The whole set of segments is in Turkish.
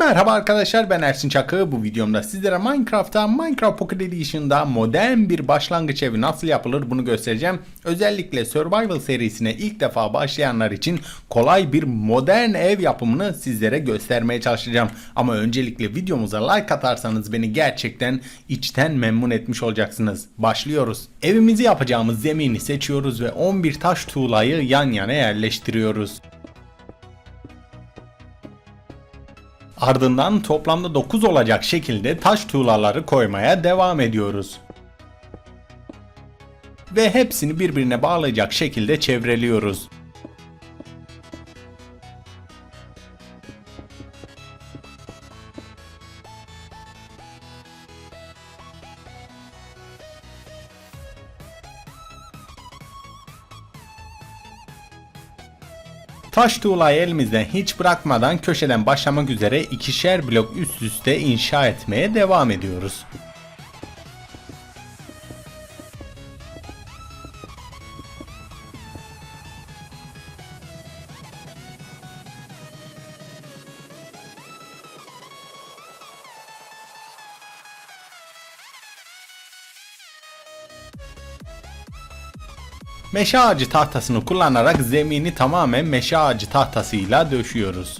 Merhaba arkadaşlar ben Ersin Çakı. Bu videomda sizlere Minecraft'ta Minecraft Pocket Edition'da modern bir başlangıç evi nasıl yapılır bunu göstereceğim. Özellikle Survival serisine ilk defa başlayanlar için kolay bir modern ev yapımını sizlere göstermeye çalışacağım. Ama öncelikle videomuza like atarsanız beni gerçekten içten memnun etmiş olacaksınız. Başlıyoruz. Evimizi yapacağımız zemini seçiyoruz ve 11 taş tuğlayı yan yana yerleştiriyoruz. Ardından toplamda 9 olacak şekilde taş tuğlaları koymaya devam ediyoruz. Ve hepsini birbirine bağlayacak şekilde çevreliyoruz. Taş tuğlayı elimizden hiç bırakmadan köşeden başlamak üzere ikişer blok üst üste inşa etmeye devam ediyoruz. Meşe ağacı tahtasını kullanarak zemini tamamen meşe ağacı tahtasıyla döşüyoruz.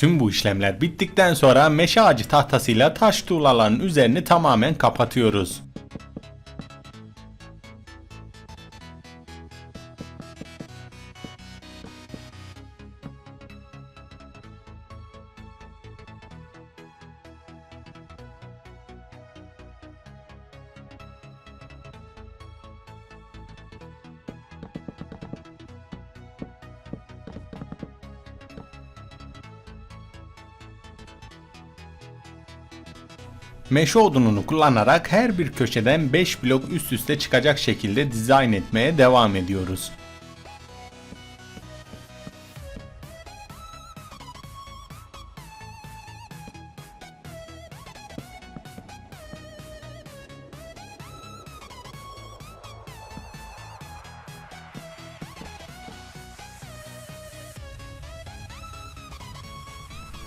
Tüm bu işlemler bittikten sonra meşe ağacı tahtasıyla taş tuğlaların üzerini tamamen kapatıyoruz. Meşe odununu kullanarak her bir köşeden 5 blok üst üste çıkacak şekilde dizayn etmeye devam ediyoruz.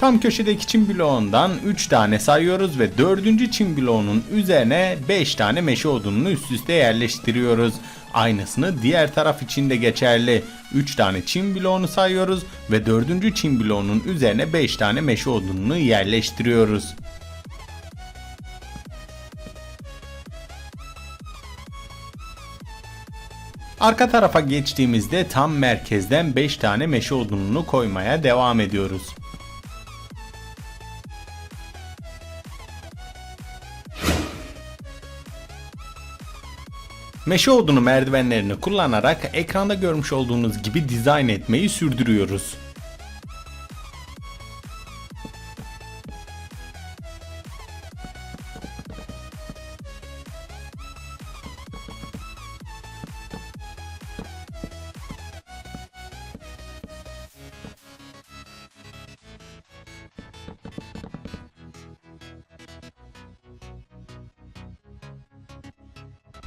Tam köşedeki çim bloğundan 3 tane sayıyoruz ve 4. çim bloğunun üzerine 5 tane meşe odununu üst üste yerleştiriyoruz. Aynısını diğer taraf için de geçerli. 3 tane çim bloğunu sayıyoruz ve 4. çim bloğunun üzerine 5 tane meşe odununu yerleştiriyoruz. Arka tarafa geçtiğimizde tam merkezden 5 tane meşe odununu koymaya devam ediyoruz. Meşe odunu merdivenlerini kullanarak ekranda görmüş olduğunuz gibi dizayn etmeyi sürdürüyoruz.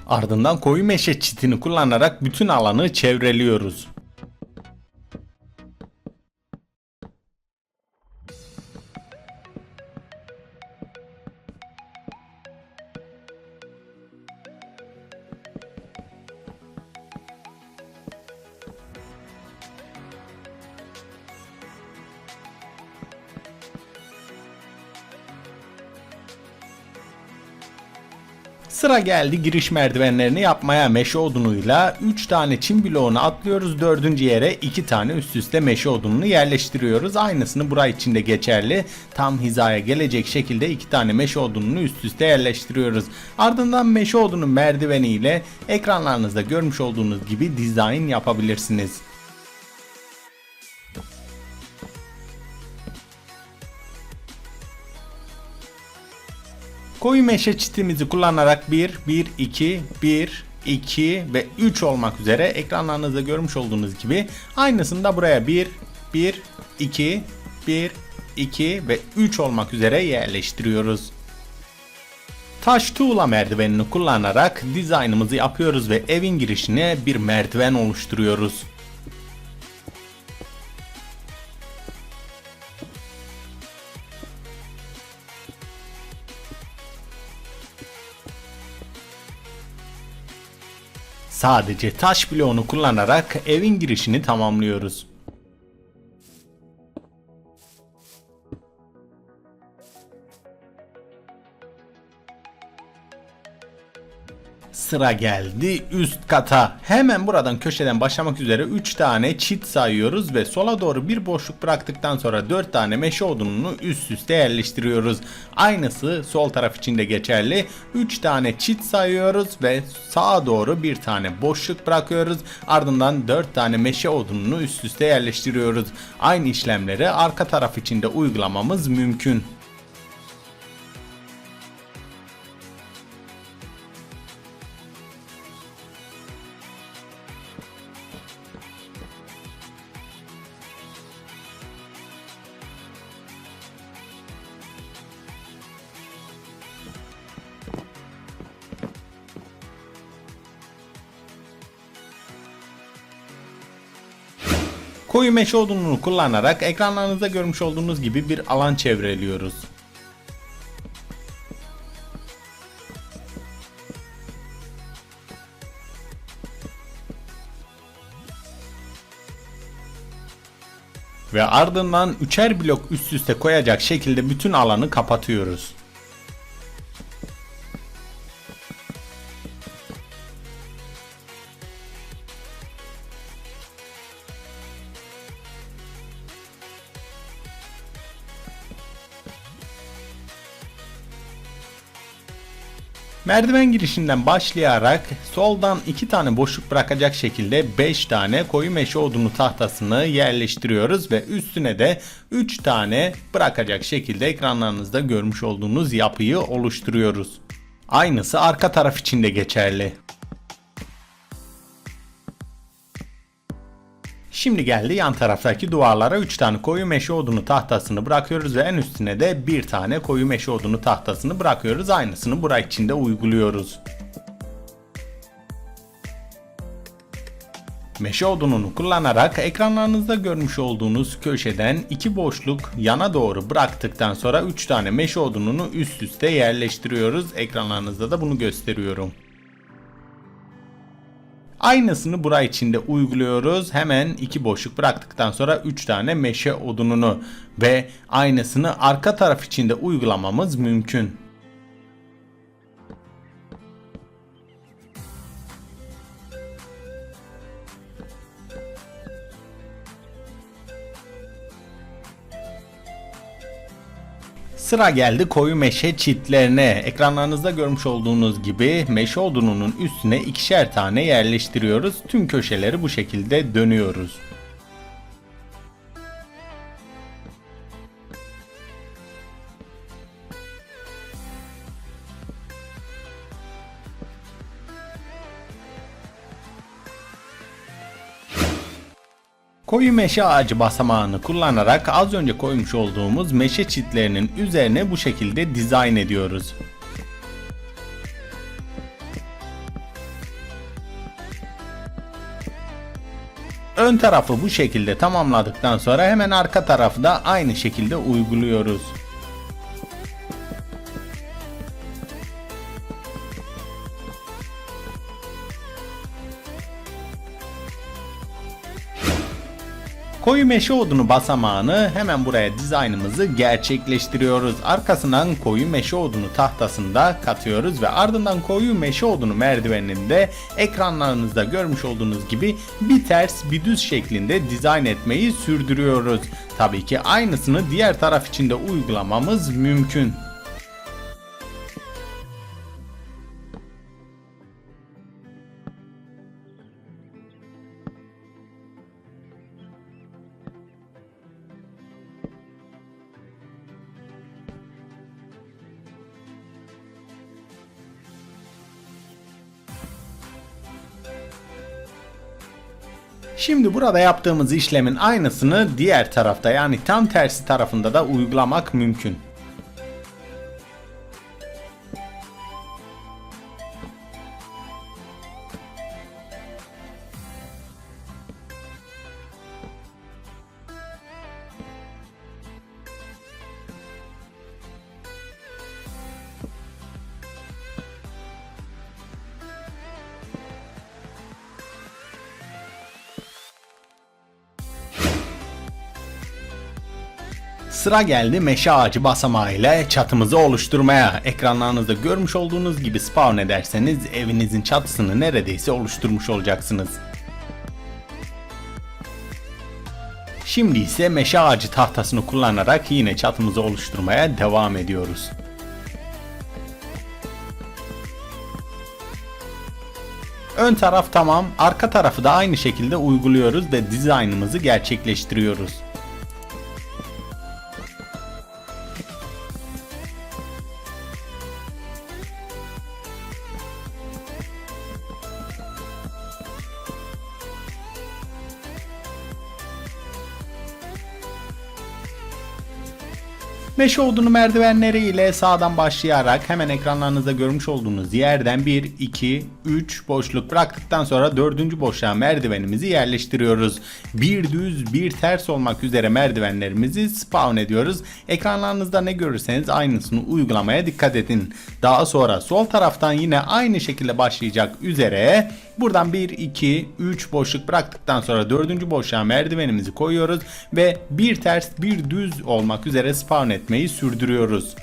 Ardından koyu meşe çitini kullanarak bütün alanı çevreliyoruz. Sıra geldi giriş merdivenlerini yapmaya meşe odunuyla 3 tane çim bloğunu atlıyoruz. 4. yere 2 tane üst üste meşe odununu yerleştiriyoruz. Aynısını buraya için de geçerli. Tam hizaya gelecek şekilde 2 tane meşe odununu üst üste yerleştiriyoruz. Ardından meşe odunu merdiveniyle ekranlarınızda görmüş olduğunuz gibi dizayn yapabilirsiniz. Koyu meşe çitimizi kullanarak 1, 1, 2, 1, 2 ve 3 olmak üzere ekranlarınızda görmüş olduğunuz gibi aynısını da buraya 1, 1, 2, 1, 2 ve 3 olmak üzere yerleştiriyoruz. Taş tuğla merdivenini kullanarak dizaynımızı yapıyoruz ve evin girişine bir merdiven oluşturuyoruz. Sadece taş bloğunu kullanarak evin girişini tamamlıyoruz. Sıra geldi üst kata. Hemen buradan köşeden başlamak üzere 3 tane çit sayıyoruz ve sola doğru bir boşluk bıraktıktan sonra 4 tane meşe odununu üst üste yerleştiriyoruz. Aynısı sol taraf için de geçerli. 3 tane çit sayıyoruz ve sağa doğru bir tane boşluk bırakıyoruz. Ardından 4 tane meşe odununu üst üste yerleştiriyoruz. Aynı işlemleri arka taraf için de uygulamamız mümkün. Meşe odununu kullanarak ekranlarınızda görmüş olduğunuz gibi bir alan çevreliyoruz. Ve ardından üçer blok üst üste koyacak şekilde bütün alanı kapatıyoruz. Merdiven girişinden başlayarak soldan 2 tane boşluk bırakacak şekilde 5 tane koyu meşe odunu tahtasını yerleştiriyoruz ve üstüne de 3 tane bırakacak şekilde ekranlarınızda görmüş olduğunuz yapıyı oluşturuyoruz. Aynısı arka taraf için de geçerli. Şimdi geldi yan taraftaki duvarlara 3 tane koyu meşe odunu tahtasını bırakıyoruz ve en üstüne de bir tane koyu meşe odunu tahtasını bırakıyoruz. Aynısını buraya içinde uyguluyoruz. Meşe odununu kullanarak ekranlarınızda görmüş olduğunuz köşeden iki boşluk yana doğru bıraktıktan sonra 3 tane meşe odununu üst üste yerleştiriyoruz. Ekranlarınızda da bunu gösteriyorum. Aynısını bura içinde uyguluyoruz. Hemen iki boşluk bıraktıktan sonra 3 tane meşe odununu ve aynısını arka taraf içinde uygulamamız mümkün. Sıra geldi koyu meşe çitlerine. Ekranlarınızda görmüş olduğunuz gibi meşe odununun üstüne ikişer tane yerleştiriyoruz. Tüm köşeleri bu şekilde dönüyoruz. Koyu meşe ağacı basamağını kullanarak az önce koymuş olduğumuz meşe çitlerinin üzerine bu şekilde dizayn ediyoruz. Ön tarafı bu şekilde tamamladıktan sonra hemen arka tarafı da aynı şekilde uyguluyoruz. Koyu meşe odunu basamağını hemen buraya dizaynımızı gerçekleştiriyoruz. Arkasından koyu meşe odunu tahtasını da katıyoruz ve ardından koyu meşe odunu merdivenini de ekranlarınızda görmüş olduğunuz gibi bir ters bir düz şeklinde dizayn etmeyi sürdürüyoruz. Tabii ki aynısını diğer taraf için de uygulamamız mümkün. Şimdi burada yaptığımız işlemin aynısını diğer tarafta yani tam tersi tarafında da uygulamak mümkün. Sıra geldi meşe ağacı basamağı ile çatımızı oluşturmaya. Ekranlarınızda görmüş olduğunuz gibi spawn ederseniz evinizin çatısını neredeyse oluşturmuş olacaksınız. Şimdi ise meşe ağacı tahtasını kullanarak yine çatımızı oluşturmaya devam ediyoruz. Ön taraf tamam, arka tarafı da aynı şekilde uyguluyoruz ve dizaynımızı gerçekleştiriyoruz. Meşe odunu merdivenleri ile sağdan başlayarak hemen ekranlarınızda görmüş olduğunuz yerden 1, 2, 3 boşluk bıraktıktan sonra 4. boşluğa merdivenimizi yerleştiriyoruz. Bir düz bir ters olmak üzere merdivenlerimizi spawn ediyoruz. Ekranlarınızda ne görürseniz aynısını uygulamaya dikkat edin. Daha sonra sol taraftan yine aynı şekilde başlayacak üzere Buradan 1, 2, 3 boşluk bıraktıktan sonra 4. boşluğa merdivenimizi koyuyoruz ve bir ters bir düz olmak üzere spawn etmeyi sürdürüyoruz.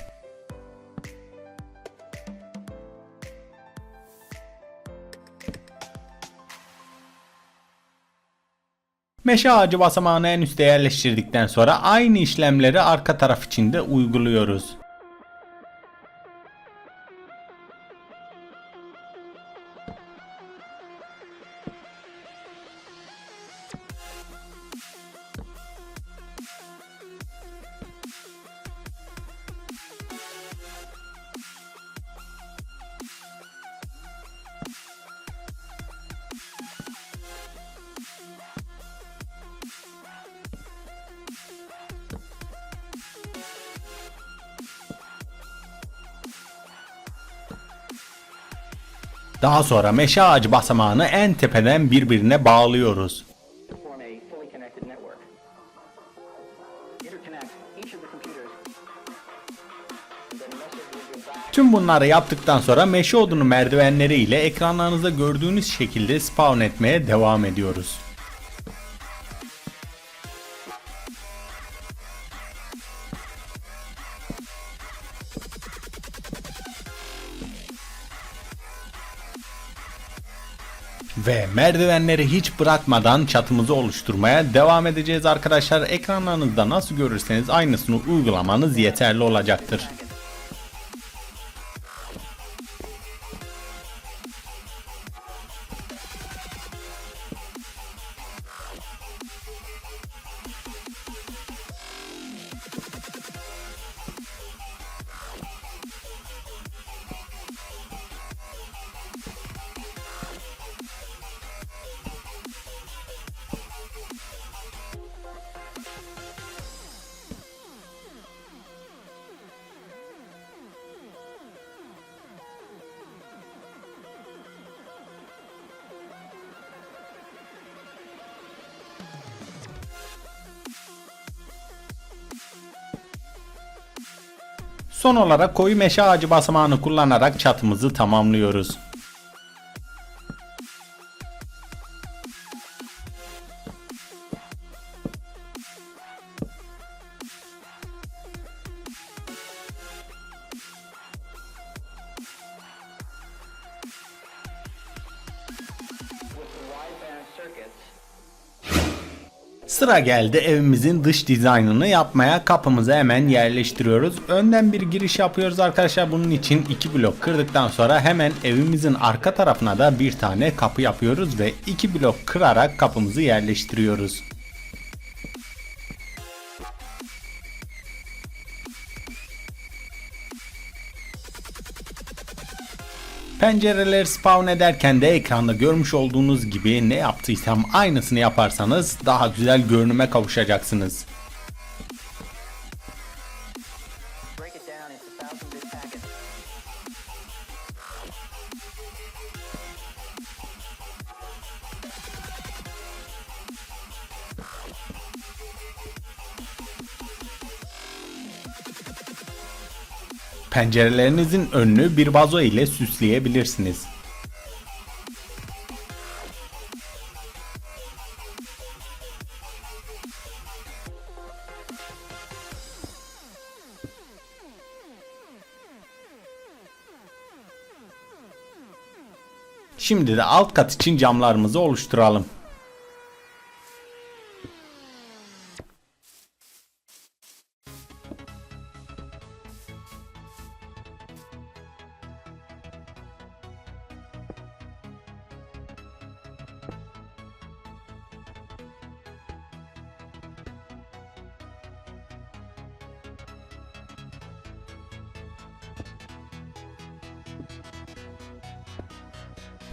Meşe ağacı basamağını en üste yerleştirdikten sonra aynı işlemleri arka taraf için de uyguluyoruz. Daha sonra meşe ağacı basamağını en tepeden birbirine bağlıyoruz. Tüm bunları yaptıktan sonra meşe odunu merdivenleri ile ekranlarınızda gördüğünüz şekilde spawn etmeye devam ediyoruz. Merdivenleri hiç bırakmadan çatımızı oluşturmaya devam edeceğiz arkadaşlar. Ekranlarınızda nasıl görürseniz aynısını uygulamanız yeterli olacaktır. Son olarak koyu meşe ağacı basamağını kullanarak çatımızı tamamlıyoruz. Sıra geldi evimizin dış dizaynını yapmaya kapımızı hemen yerleştiriyoruz. Önden bir giriş yapıyoruz arkadaşlar. Bunun için iki blok kırdıktan sonra hemen evimizin arka tarafına da bir tane kapı yapıyoruz ve iki blok kırarak kapımızı yerleştiriyoruz. Pencereler spawn ederken de ekranda görmüş olduğunuz gibi ne yaptıysam aynısını yaparsanız daha güzel görünüme kavuşacaksınız. Pencerelerinizin önünü bir vazo ile süsleyebilirsiniz. Şimdi de alt kat için camlarımızı oluşturalım.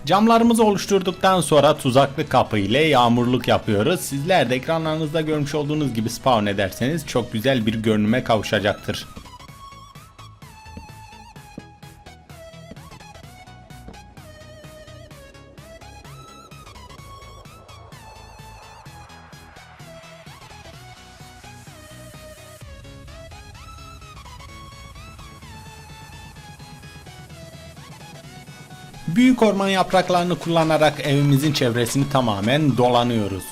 Camlarımızı oluşturduktan sonra tuzaklı kapı ile yağmurluk yapıyoruz. Sizler de ekranlarınızda görmüş olduğunuz gibi spawn ederseniz çok güzel bir görünüme kavuşacaktır. Büyük orman yapraklarını kullanarak evimizin çevresini tamamen dolanıyoruz.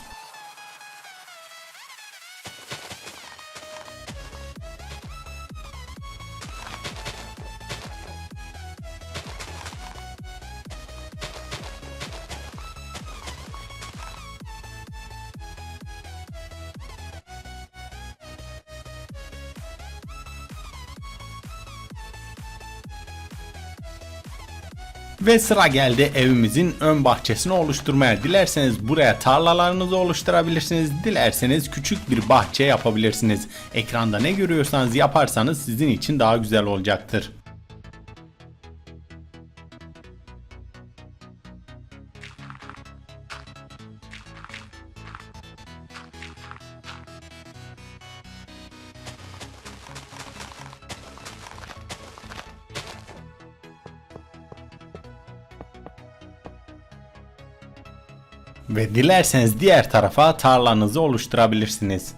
Ve sıra geldi evimizin ön bahçesini oluşturmaya. Dilerseniz buraya tarlalarınızı oluşturabilirsiniz. Dilerseniz küçük bir bahçe yapabilirsiniz. Ekranda ne görüyorsanız yaparsanız sizin için daha güzel olacaktır. Ve dilerseniz diğer tarafa tarlanızı oluşturabilirsiniz.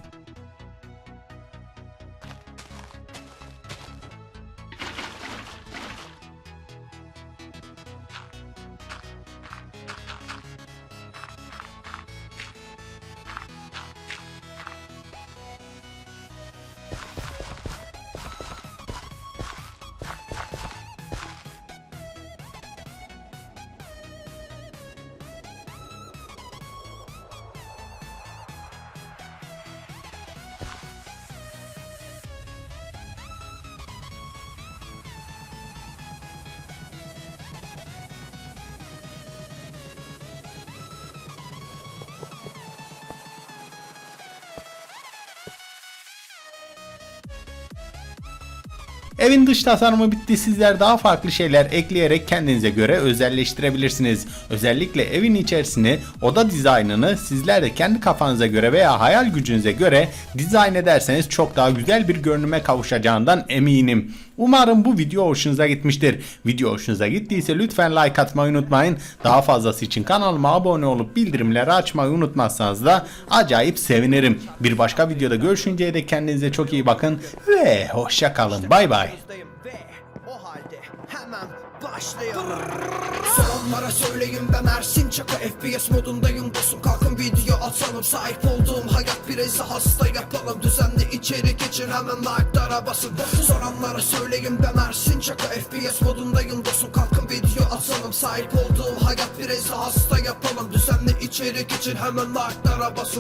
Evin dış tasarımı bitti. Sizler daha farklı şeyler ekleyerek kendinize göre özelleştirebilirsiniz. Özellikle evin içerisini, oda dizaynını sizler de kendi kafanıza göre veya hayal gücünüze göre dizayn ederseniz çok daha güzel bir görünüme kavuşacağından eminim. Umarım bu video hoşunuza gitmiştir. Video hoşunuza gittiyse lütfen like atmayı unutmayın. Daha fazlası için kanalıma abone olup bildirimleri açmayı unutmazsanız da acayip sevinirim. Bir başka videoda görüşünceye dek kendinize çok iyi bakın ve hoşça kalın. Bay bay. Sonlara söyleyin ben Ersin Çaka FPS modundayım dostum kalkın atalım Sahip olduğum hayat birisi hasta yapalım. Düzenli içerik için hemen like'lara basın. Soranlara söyleyin ben Ersin Çaka FPS modundayım dostum kalkın video atalım. Sahip olduğum hayat birisi hasta yapalım. Düzenli içerik için hemen like'lara basın